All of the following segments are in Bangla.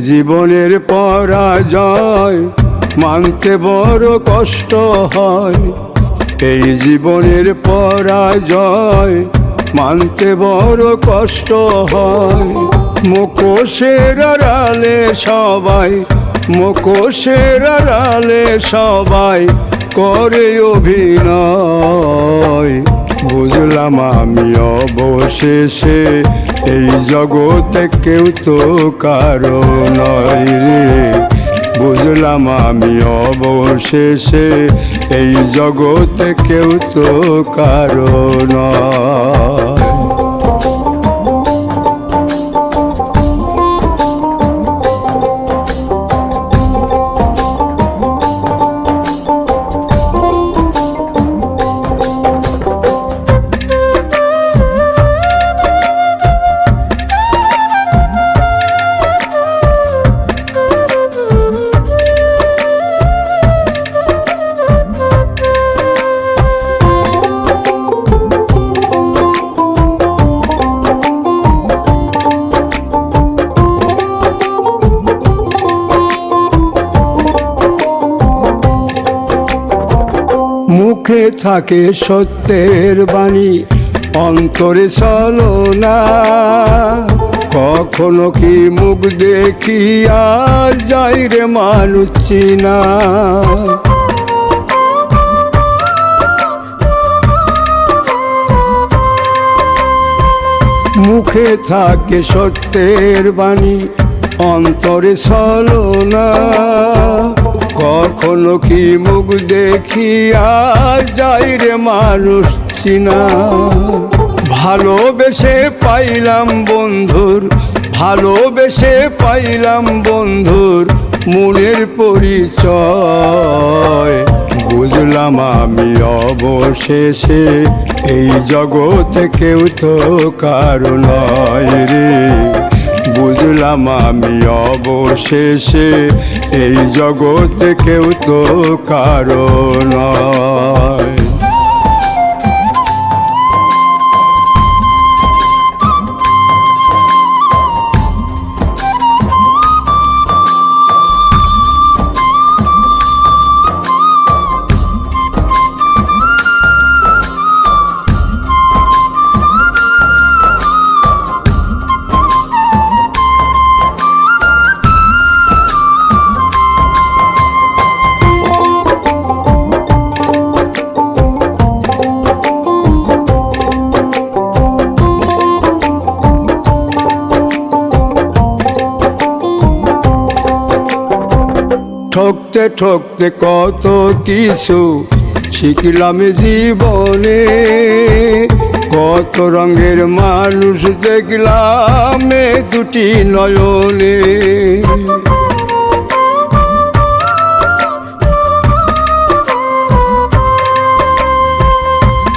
জীবনের পরাজয় মানতে বড় কষ্ট হয়। এই জীবনের পরাজয় মানতে বড় কষ্ট হয়। মুখোশের আড়ালে সবাই, মুখোশের আড়ালে সবাই করে অভিনয়। বুঝলাম আমি অবশেষে এই জগতে কেউ তো কারও নয় রে। বুঝলাম আমি অবশেষে এই জগতে কেউ তো কারও নয়। মুখে থাকে সত্যের বাণী, অন্তরে চলো না কখনো কি মুখ দেখি আর যাই রে মানুষ চিনা? মুখে থাকে সত্যের বাণী, অন্তরে চলো না কখনো কি মুখ দেখিয়া যাই রে মানুষ চিনা। ভালোবেসে পাইলাম বন্ধুর, ভালোবেসে পাইলাম বন্ধুর মনের পরিচয়। বুঝলাম আমি অবশেষে এই জগতে কেউ তো কারও নয় রে। বুঝলাম আমি অবশেষে এই জগতে কেউ তো কারও ঠকতে ঠকতে কত কিছু শিখলাম জীবনে। কত রঙের মানুষ দেখলাম দুটি নয়নে।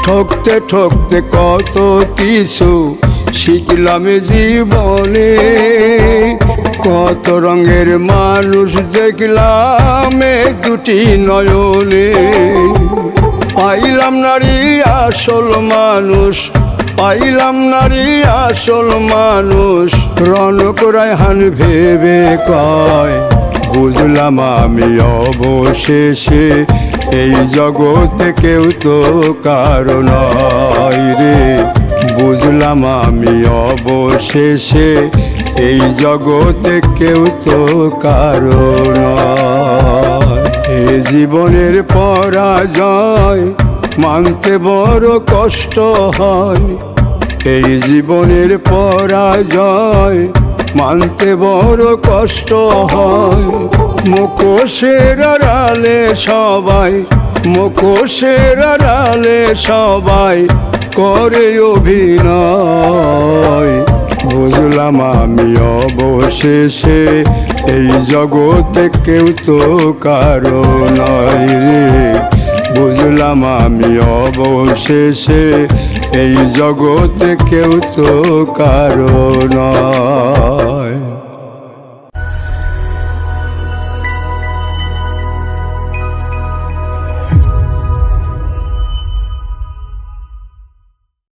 ঠকতে ঠকতে কত কিছু শিখলাম জীবনে। কত রঙের মানুষ দেখলাম দুটি নয়নে। পাইলাম নারী, আসল মানুষ। পাইলাম নারী, আসল মানুষ। রনক রায়হান ভেবে কয়, বুঝলাম আমি অবশেষে এই জগতে কেউ তো কারণ রে। বুঝলাম আমি অবশেষে এই জগতে কেউ তো কারও নয়। এ জীবনের পরাজয় মানতে বড় কষ্ট হয়। এই জীবনের পরাজয় মানতে বড় কষ্ট হয়। মুখোশের আড়ালে সবাই, মুখোশের আড়ালে সবাই করে অভিনয়। বুঝলাম আমি অবশেষে এই জগতে কেউ তো কারও নয় রে। বুঝলাম আমি অবশেষে এই জগতে কেউ তো কারও নয়।